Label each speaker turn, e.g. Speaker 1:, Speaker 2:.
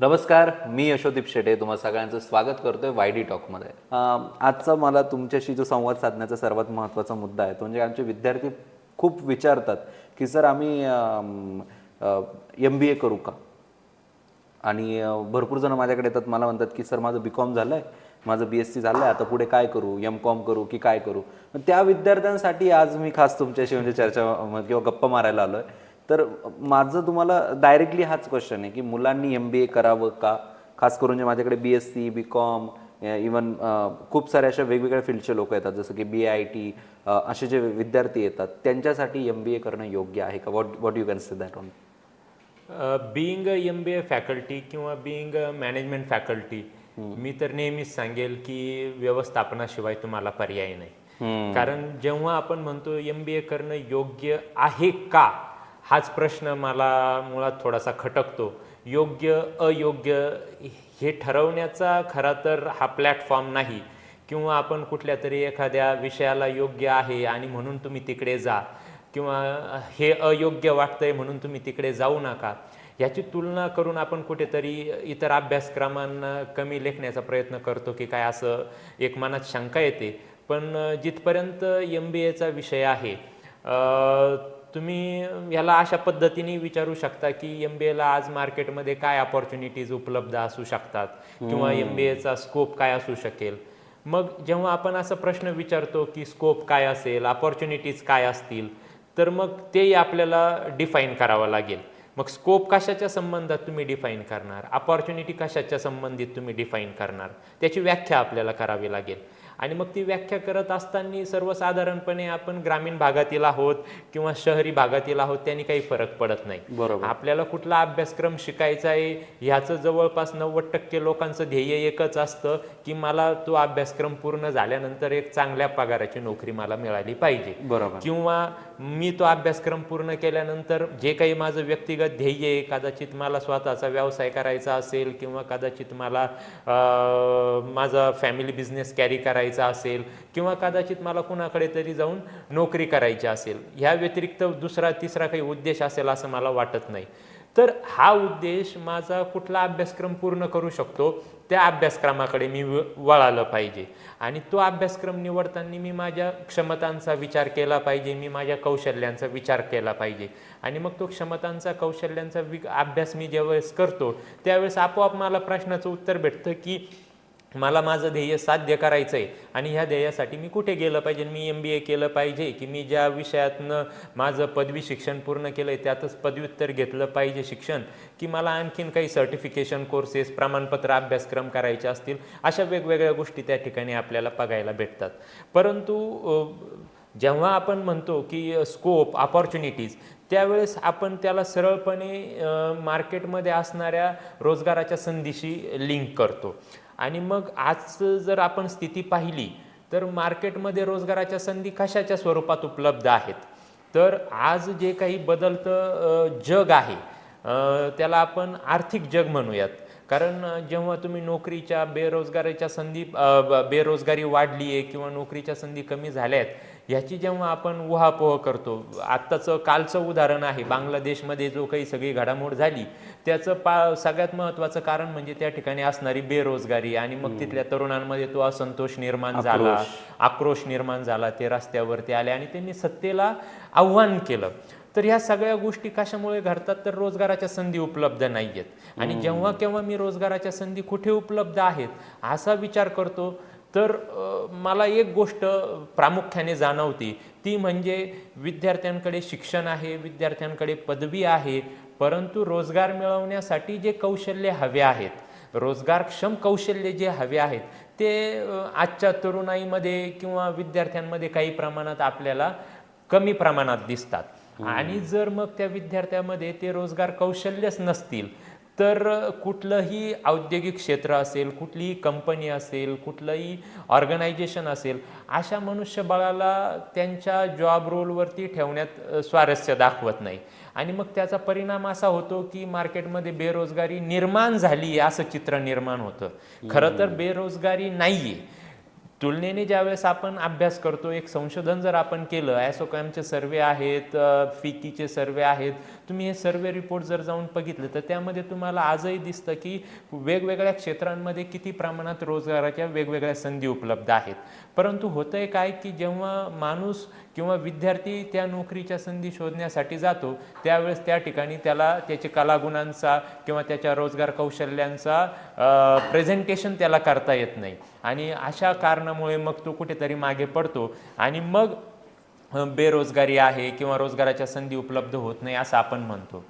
Speaker 1: नमस्कार मी यशोदीप शेटे. तुम्हा सगळ्यांचं स्वागत करतोय वायडी टॉकमध्ये. आजचा मला तुमच्याशी जो संवाद साधण्याचा सर्वात महत्त्वाचा मुद्दा आहे तो म्हणजे आमचे विद्यार्थी खूप विचारतात की सर आम्ही एम बी ए करू का? आणि भरपूर जण माझ्याकडे येतात मला म्हणतात की सर माझं बी कॉम झालं आहे माझं बी एस सी झालं आहे आता पुढे काय करू? एम कॉम करू की काय करू? मग त्या विद्यार्थ्यांसाठी आज मी खास तुमच्याशी म्हणजे चर्चा किंवा गप्पा मारायला आलो आहे तर माझं तुम्हाला डायरेक्टली हाच क्वेश्चन आहे की मुलांनी एम बी ए करावं का? खास करून जे माझ्याकडे B S C B com even खूप सारे अशा वेगवेगळ्या फील्डचे लोक येतात जसं की बी आय टी असे जे विद्यार्थी येतात त्यांच्यासाठी एम बी ए करणं योग्य आहे का? What what you can say that on
Speaker 2: being M B A faculty किंवा बिईंग मॅनेजमेंट फॅकल्टी मी तर नेहमीच सांगेल की व्यवस्थापनाशिवाय तुम्हाला पर्याय नाही. कारण जेव्हा आपण म्हणतो एम बी ए करणं योग्य आहे का हाच प्रश्न मला मुळात थोडासा खटकतो. योग्य अयोग्य हे ठरवण्याचा खरा तर हा प्लॅटफॉर्म नाही. किंवा आपण कुठल्या तरी एखाद्या विषयाला योग्य आहे आणि म्हणून तुम्ही तिकडे जा. किंवा हे अयोग्य वाटतंय म्हणून तुम्ही तिकडे जाऊ नका. याची तुलना करून आपण कुठेतरी इतर अभ्यासक्रमांना कमी लेखण्याचा प्रयत्न करतो की काय असं एक मनात शंका येते. पण जिथपर्यंत एम बी एचा विषय आहे तुम्ही याला अशा पद्धतीने विचारू शकता की एम बी एला आज मार्केटमध्ये काय अपॉर्च्युनिटीज उपलब्ध असू शकतात? किंवा एम बी एचा स्कोप काय असू शकेल? मग जेव्हा आपण असा प्रश्न विचारतो की स्कोप काय असेल अपॉर्च्युनिटीज काय असतील तर मग तेही आपल्याला डिफाईन करावं लागेल. मग स्कोप कशाच्या संबंधात तुम्ही डिफाईन करणार? अपॉर्च्युनिटी कशाच्या संबंधित तुम्ही डिफाईन करणार? त्याची व्याख्या आपल्याला करावी लागेल. आणि मग ती व्याख्या करत असताना सर्वसाधारणपणे आपण ग्रामीण भागातील आहोत किंवा शहरी भागातील आहोत त्यांनी काही फरक पडत नाही.
Speaker 1: बरोबर.
Speaker 2: आपल्याला कुठला अभ्यासक्रम शिकायचा आहे ह्याचं जवळपास नव्वद टक्के लोकांचं ध्येय एकच असतं की मला तो अभ्यासक्रम पूर्ण झाल्यानंतर एक चांगल्या पगाराची नोकरी मला मिळाली पाहिजे.
Speaker 1: बरोबर.
Speaker 2: किंवा मी तो अभ्यासक्रम पूर्ण केल्यानंतर जे काही माझं व्यक्तिगत ध्येय आहे कदाचित मला स्वतःचा व्यवसाय करायचा असेल किंवा कदाचित मला माझा फॅमिली बिझनेस कॅरी करायचा असेल किंवा कदाचित मला कुणाकडे तरी जाऊन नोकरी करायची असेल ह्या व्यतिरिक्त दुसरा तिसरा काही उद्देश असेल असं मला वाटत नाही. तर हा उद्देश माझा कुठला अभ्यासक्रम पूर्ण करू शकतो त्या अभ्यासक्रमाकडे मी व- वळालं पाहिजे. आणि तो अभ्यासक्रम निवडताना मी माझ्या क्षमतांचा विचार केला पाहिजे मी माझ्या कौशल्यांचा विचार केला पाहिजे. आणि मग तो क्षमतांचा कौशल्यांचा वि अभ्यास मी ज्यावेळेस करतो त्यावेळेस आपोआप मला प्रश्नाचं उत्तर भेटतं की मला माझं ध्येय साध्य करायचं आहे आणि ह्या ध्येयासाठी मी कुठे गेलं पाहिजे? मी एम बी ए केलं पाहिजे की मी ज्या विषयातनं माझं पदवी शिक्षण पूर्ण केलं आहे त्यातच पदव्युत्तर घेतलं पाहिजे शिक्षण? की मला आणखीन काही सर्टिफिकेशन कोर्सेस प्रमाणपत्र अभ्यासक्रम करायचे असतील? अशा वेगवेगळ्या गोष्टी त्या ठिकाणी आपल्याला बघायला भेटतात. परंतु जेव्हा आपण म्हणतो की स्कोप अपॉर्च्युनिटीज त्यावेळेस आपण त्याला सरळपणे मार्केटमध्ये असणाऱ्या रोजगाराच्या संधीशी लिंक करतो. आणि मग आज जर आपण स्थिती पाहिली तर मार्केटमध्ये रोजगाराच्या संधी कशाच्या स्वरूपात उपलब्ध आहेत? तर आज जे काही बदलतं जग आहे त्याला आपण आर्थिक जग म्हणूयात. कारण जेव्हा तुम्ही नोकरीच्या बेरोजगारीच्या संधी बेरोजगारी वाढली आहे किंवा नोकरीच्या संधी कमी झाल्या आहेत ह्याची जेव्हा आपण उहापोह करतो आत्ताचं कालचं उदाहरण आहे बांगलादेशमध्ये जो काही सगळी घडामोड झाली त्याचं पा सगळ्यात महत्त्वाचं कारण म्हणजे त्या ठिकाणी असणारी बेरोजगारी आणि मग तिथल्या तरुणांमध्ये तो असंतोष निर्माण झाला आक्रोश निर्माण झाला ते रस्त्यावरती आले आणि त्यांनी सत्तेला आव्हान केलं. तर ह्या सगळ्या गोष्टी कशामुळे घडतात? तर रोजगाराच्या संधी उपलब्ध नाही आहेत आणि जेव्हा केव्हा मी रोजगाराच्या संधी कुठे उपलब्ध आहेत असा विचार करतो तर मला एक गोष्ट प्रामुख्याने जाणवते. ती म्हणजे विद्यार्थ्यांकडे शिक्षण आहे विद्यार्थ्यांकडे पदवी आहे परंतु रोजगार मिळवण्यासाठी जे कौशल्य हवे आहेत रोजगारक्षम कौशल्य जे हवे आहेत ते आजच्या तरुणाईमध्ये किंवा विद्यार्थ्यांमध्ये काही प्रमाणात आपल्याला कमी प्रमाणात दिसतात. आणि जर मग त्या विद्यार्थ्यामध्ये ते रोजगार कौशल्यच नसतील तर कुठलंही औद्योगिक क्षेत्र असेल कुठलीही कंपनी असेल कुठलंही ऑर्गनायझेशन असेल अशा मनुष्यबळाला त्यांच्या जॉब रोलवरती ठेवण्यात स्वारस्य दाखवत नाही. आणि मग त्याचा परिणाम असा होतो की मार्केटमध्ये बेरोजगारी निर्माण झाली असं चित्र निर्माण होतं. खरं तर बेरोजगारी नाहीये तुलनेने ज्यावेळेस आपण अभ्यास करतो एक संशोधन जर आपण केलं ॲसोकॅमचे सर्वे आहेत फिकीचे सर्वे आहेत तुम्ही हे सर्वे रिपोर्ट जर जाऊन बघितलं तर त्यामध्ये तुम्हाला आजही दिसतं की वेगवेगळ्या क्षेत्रांमध्ये किती प्रमाणात रोजगाराच्या वेगवेगळ्या संधी उपलब्ध आहेत. परंतु होतं आहे काय की जेव्हा माणूस किंवा विद्यार्थी त्या नोकरीच्या संधी शोधण्यासाठी जातो त्यावेळेस त्या ठिकाणी त्याला त्याच्या कलागुणांचा किंवा त्याच्या रोजगार कौशल्यांचा प्रेझेंटेशन त्याला करता येत नाही. आणि अशा कारणामुळे मग तो कुठेतरी मागे पडतो. आणि मग बेरोजगारी आहे किंवा रोजगाराच्या संधी उपलब्ध होत नाही असं आपण म्हणतो.